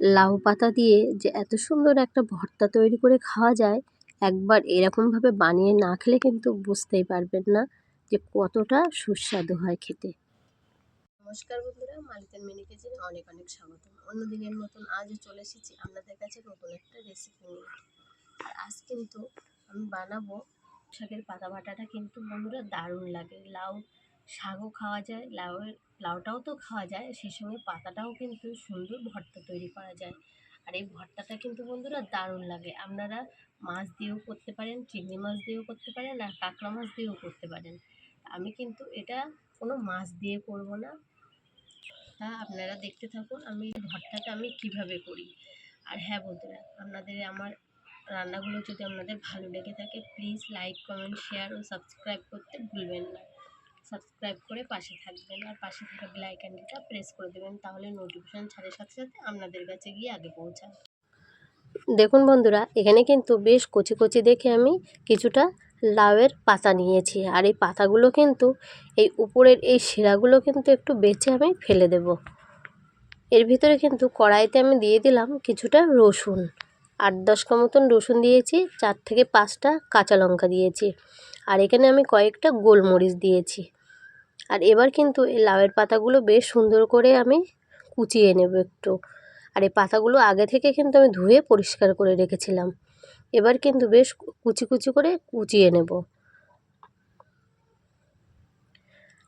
লাউ পাতা দিয়ে যে এত সুন্দর একটা ভর্তা তৈরি করে খাওয়া যায়, একবার এরকমভাবে বানিয়ে না খেলে কিন্তু বুঝতেই পারবেন না যে কতটা সুস্বাদু হয় খেতে। নমস্কার বন্ধুরা মালিতের মিনি কিচেনে অনেক অনেক স্বাগত অন্য দিনের মতন আজও চলে এসেছি আপনাদের কাছে নতুন একটা রেসিপি নিয়ে। আর আজ কিন্তু আমি বানাবো শাকের পাতা বাটাটা কিন্তু বন্ধুরা দারুণ লাগে। লাউ শাকও খাওয়া যায়, লাউয়ের, লাউটাও তো খাওয়া যায়, সেই সঙ্গে পাতাটাও কিন্তু সুন্দর ভর্তা তৈরি করা যায়। আর এই ভর্তাটা কিন্তু বন্ধুরা দারুণ লাগে। আপনারা মাছ দিয়েও করতে পারেন, চিংড়ি মাছ দিয়েও করতে পারেন, আর কাঁকড়া মাছ দিয়েও করতে পারেন। আমি কিন্তু এটা কোনো মাছ দিয়ে করব না। তা আপনারা দেখতে থাকুন, আমি ভর্তাটা আমি কীভাবে করি। আর হ্যাঁ বন্ধুরা, আপনাদের আমার রান্নাগুলো যদি আপনাদের ভালো লেগে থাকে প্লিজ লাইক কমেন্ট শেয়ার ও সাবস্ক্রাইব করতে ভুলবেন না। সাবস্ক্রাইব করে পাশে থাকবেন আর পাশে থাকা বেল আইকনটা প্রেস করে দেবেন, তাহলে নোটিফিকেশান ছাড়ের সাথে সাথে আপনাদের কাছে গিয়ে আগে পৌঁছায়। দেখুন বন্ধুরা, এখানে কিন্তু বেশ কচি কচি দেখে আমি কিছুটা লাউয়ের পাতা নিয়েছি, আর এই পাতাগুলো কিন্তু এই উপরের এই শিরাগুলো কিন্তু একটু বেছে আমি ফেলে দেব। এর ভিতরে কিন্তু কড়াইতে আমি দিয়ে দিলাম কিছুটা রসুন, আট দশটা মতন রসুন দিয়েছি, চার থেকে পাঁচটা কাঁচা লঙ্কা দিয়েছি, আর এখানে আমি কয়েকটা গোলমরিচ দিয়েছি। আর এবার কিন্তু এই লাউয়ের পাতাগুলো বেশ সুন্দর করে আমি কুচিয়ে নেব একটু। আর এই পাতাগুলো আগে থেকে কিন্তু আমি ধুয়ে পরিষ্কার করে রেখেছিলাম। এবার কিন্তু বেশ কুচি কুচি করে কুচিয়ে নেব।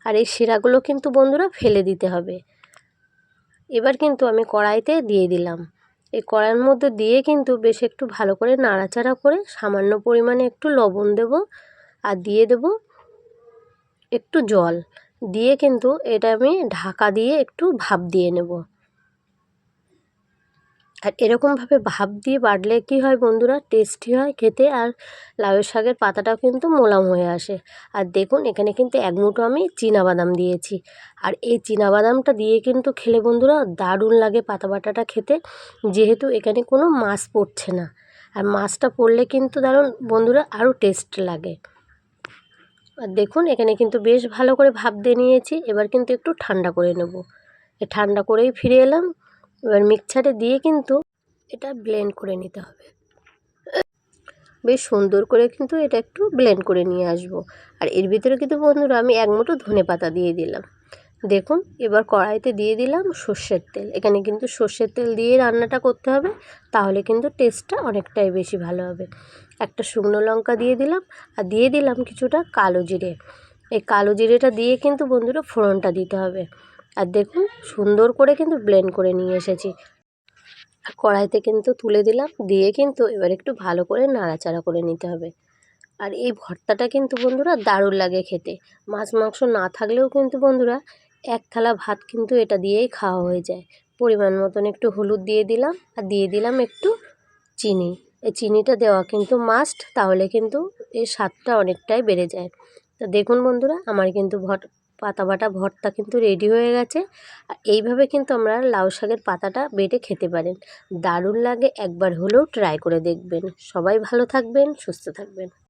আর এই শিরাগুলো কিন্তু বন্ধুরা ফেলে দিতে হবে। এবার কিন্তু আমি কড়াইতে দিয়ে দিলাম। এই কড়াইয়ের মধ্যে দিয়ে কিন্তু বেশ একটু ভালো করে নাড়াচাড়া করে সামান্য পরিমাণে একটু লবণ দেব আর দিয়ে দেব একটু জল। দিয়ে কিন্তু এটা আমি ঢাকা দিয়ে একটু ভাপ দিয়ে নেব। আর এরকমভাবে ভাপ দিয়ে বাটলে কী হয় বন্ধুরা? টেস্টি হয় খেতে আর লাউয়ের শাকের পাতাটাও কিন্তু মোলাম হয়ে আসে। আর দেখুন, এখানে কিন্তু এক মুঠো আমি বাদাম দিয়েছি। আর এই বাদামটা দিয়ে কিন্তু খেলে বন্ধুরা দারুণ লাগে পাতা বাটাটা খেতে। যেহেতু এখানে কোনো মাছ পড়ছে না। আর মাছটা পড়লে কিন্তু দারুণ বন্ধুরা আরও টেস্ট লাগে। আর দেখুন, এখানে কিন্তু বেশ ভালো করে ভাপ দিয়ে নিয়েছি। এবার কিন্তু একটু ঠান্ডা করে নেব। ঠান্ডা করেই ফিরে এলাম। এবার মিক্সারে দিয়ে কিন্তু এটা ব্লেন্ড করে নিতে হবে। বেশ সুন্দর করে কিন্তু এটা একটু ব্লেন্ড করে নিয়ে আসব। আর এর ভিতরে কিন্তু বন্ধুরা, আমি এক মুঠো ধনে পাতা দিয়ে দিলাম। দেখুন, এবার কড়াইতে দিয়ে দিলাম সর্ষের তেল। এখানে কিন্তু সর্ষের তেল দিয়ে রান্নাটা করতে হবে, তাহলে কিন্তু টেস্টটা অনেকটাই বেশি ভালো হবে। একটা শুকনো লঙ্কা দিয়ে দিলাম, আর দিয়ে দিলাম কিছুটা কালো জিরে। এই কালো জিরেটা দিয়ে কিন্তু বন্ধুরা ফোড়নটা দিতে হবে। আর দেখুন, সুন্দর করে কিন্তু ব্লেন্ড করে নিয়ে এসেছি। আর কড়াইতে কিন্তু তুলে দিলাম, দিয়ে কিন্তু এবার একটু ভালো করে নাড়াচাড়া করে নিতে হবে। আর এই ভর্তাটা কিন্তু বন্ধুরা দারুণ লাগে খেতে। মাছ মাংস না থাকলেও কিন্তু বন্ধুরা এক থালা ভাত কিন্তু এটা দিয়েই খাওয়া হয়ে যায়। পরিমাণ মতন একটু হলুদ দিয়ে দিলাম আর দিয়ে দিলাম একটু চিনি। এই চিনিটা দেওয়া কিন্তু মাস্ট তাহলে কিন্তু এর স্বাদটা অনেকটাই বেড়ে যায়। তো দেখুন বন্ধুরা, আমার কিন্তু ভট পাতা বাটা ভর্তা কিন্তু রেডি হয়ে গেছে। আর এইভাবে কিন্তু আমরা লাউ শাকের পাতাটা বেটে খেতে পারেন। দারুণ লাগে, একবার হলেও ট্রাই করে দেখবেন। সবাই ভালো থাকবেন, সুস্থ থাকবেন।